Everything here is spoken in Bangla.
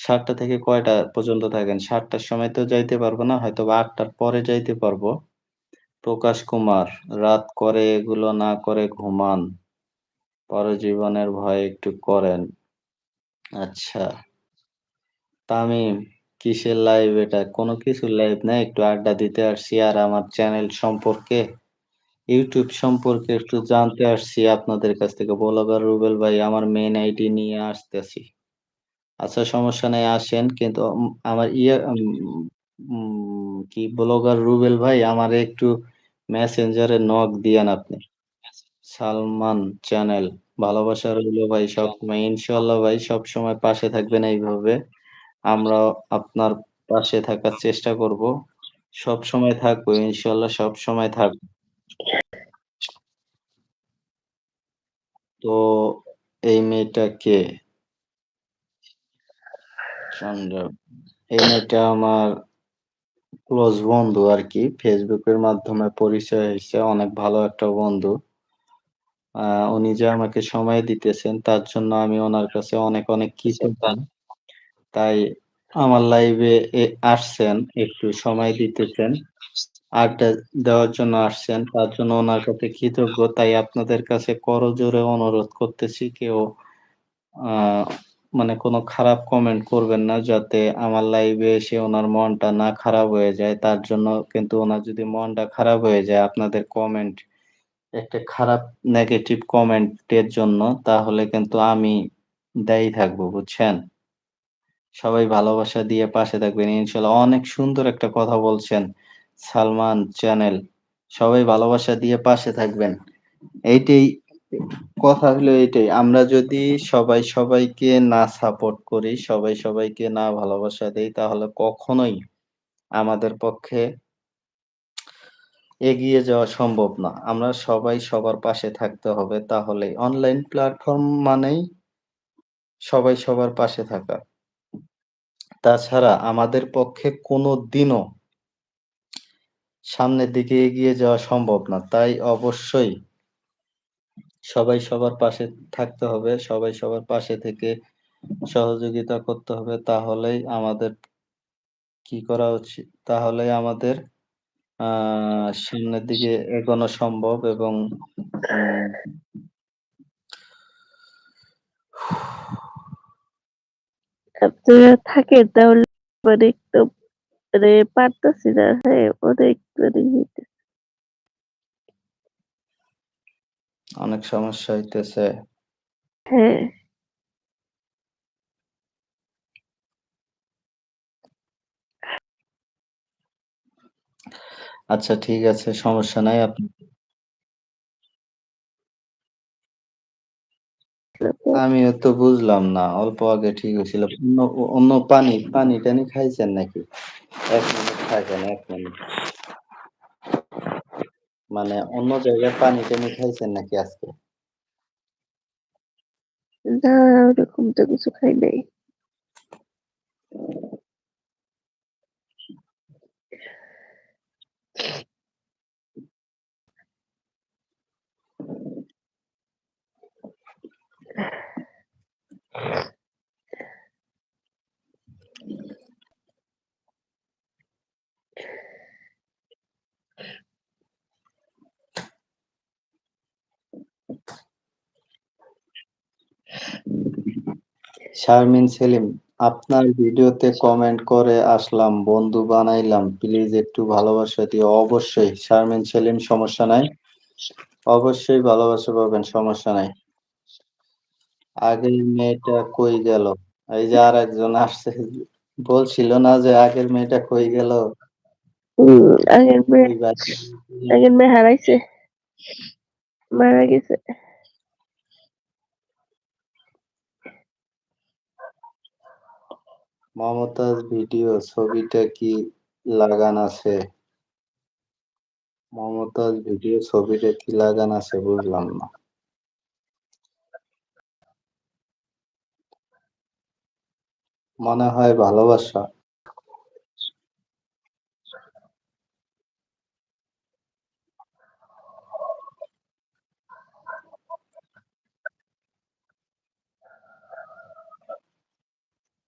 ৭ঃ০০ থেকে কয়টা পর্যন্ত থাকেন? সাতটার সময় তো যাইতে পারব না। হয়তো বা আটটার পরে যাইতে পারব। প্রকাশ কুমার, রাত করে এগুলো না করে ঘুমান। পরজীবনের ভয় একটু করেন। আচ্ছা। তামিম, কিসের লাইভ এটা? কোনো কিছুর লাইভ না। একটু আড্ডা দিতে আসছি আর আমার চ্যানেল সম্পর্কে, ইউটিউব সম্পর্কে একটু জানতে আসছি আপনাদের কাছ থেকে। ব্লগার রুবেল ভাই আমার মেইন আইডি নিয়ে আসতেছি। আচ্ছা সমস্যা নাই আসেন। কিন্তু আমার ইয়ে কি ব্লগার রুবেল ভাই আমার একটু মেসেঞ্জারে নক দিয়েন আপনি। সালমান চ্যানেল, ভালোবাসা রইল ভাই সবসময়। ইনশাআল্লাহ ভাই সবসময় পাশে থাকবেন এইভাবে। আমরাও আপনার পাশে থাকার চেষ্টা করব। সবসময় থাকব ইনশাআল্লাহ সবসময় থাকব। তো এই মেয়েটা কে? সঞ্জয়। এই মেয়েটা আমার ক্লোজ বন্ধু আরকি। ফেসবুকের মাধ্যমে পরিচয় হইছে। অনেক ভালো একটা বন্ধু। উনি যে আমাকে সময় দিতেছেন তার জন্য আমি ওনার কাছে অনেক, অনেক কৃতজ্ঞ। তাই আমার লাইভে আসছেন, একটু সময় দিতেছেন। আড্ডা দেওয়ার জন্য আসছেন। তার জন্য ওনার কাছে কৃতজ্ঞ। তাই আপনাদের কাছে করজোড়ে অনুরোধ করতেছি কেউ আ মানে কোনো খারাপ কমেন্ট করবেন না যাতে আমার লাইভে এসে ওনার মনটা না খারাপ হয়ে যায়। তার জন্য কিন্তু ওনার যদি মনটা খারাপ হয়ে যায় আপনাদের কমেন্ট একটা খারাপ নেগেটিভ কমেন্টের জন্য তাহলে কিন্তু আমি দায়ী থাকব, বুঝছেন? সবাই ভালোবাসা দিয়ে পাশে থাকবেন ইনশাল্লাহ অনেক সুন্দর একটা কথা বলছেন। সালমান চ্যানেল, সবাই ভালোবাসা দিয়ে পাশে থাকবেন। এইটাই কথা হলো এইটাই। আমরা যদি সবাই সবাইকে না সাপোর্ট করি, সবাই সবাইকে না ভালোবাসা দেই তাহলে কখনোই আমাদের পক্ষে এগিয়ে যাওয়া সম্ভব না। আমরা সবাই সবার পাশে থাকতে হবে তাহলেই। অনলাইন প্ল্যাটফর্ম মানেই সবাই সবার পাশে থাকা। তাছাড়া আমাদের পক্ষে কোনো দিনও সামনের দিকে এগিয়ে যাওয়া সম্ভব না। তাই অবশ্যই সবাই সবার পাশে থাকতে হবে। সবাই সবার পাশে থেকে সহযোগিতা করতে হবে। তাহলেই আমাদের কি করা উচিত? তাহলেই আমাদের আ সামনের দিকে এগোনো সম্ভব এবং থাকেন তাহলে মানে একদম মানে পারতেছি না হ্যাঁ, অনেক মানে হইতেছে। অনেক সমস্যা হইতেছে। হ্যাঁ। আচ্ছা ঠিক আছে সমস্যা নাই আপনি আমিও তো বুঝলাম না। অল্প আগে ঠিক হয়েছিল অন্য অন্য পানি, পানি-টানি খাইছেন নাকি? ১ মিনিট থাকেন ১ মিনিট। মানে অন্য জায়গায় পানি-টানি খাইছেন নাকি আজকে? না, ওরকম তো কিছু খাই নাই। শারমিন সেলিম, আপনার ভিডিওতে কমেন্ট করে আসলাম, বন্ধু বানাইলাম। প্লিজ একটু ভালোবাসা দিও। অবশ্যই শারমিন সেলিম সমস্যা নাই। অবশ্যই ভালোবাসা পাবেন সমস্যা নাই। আগের মেয়েটা কই গেল? এই যে আর একজন আসছে। বলছিল না যে আগের মেয়েটা কই গেল? আগের মেয়ে আগের মেয়ে হারাইছে। মারা গেছে। মমতাজ ভিডিও ছবিটা কি লাগান আছে? মমতাজ ভিডিও ছবিটা কি লাগান আছে বুঝলাম না। মনে হয় ভালোবাসা।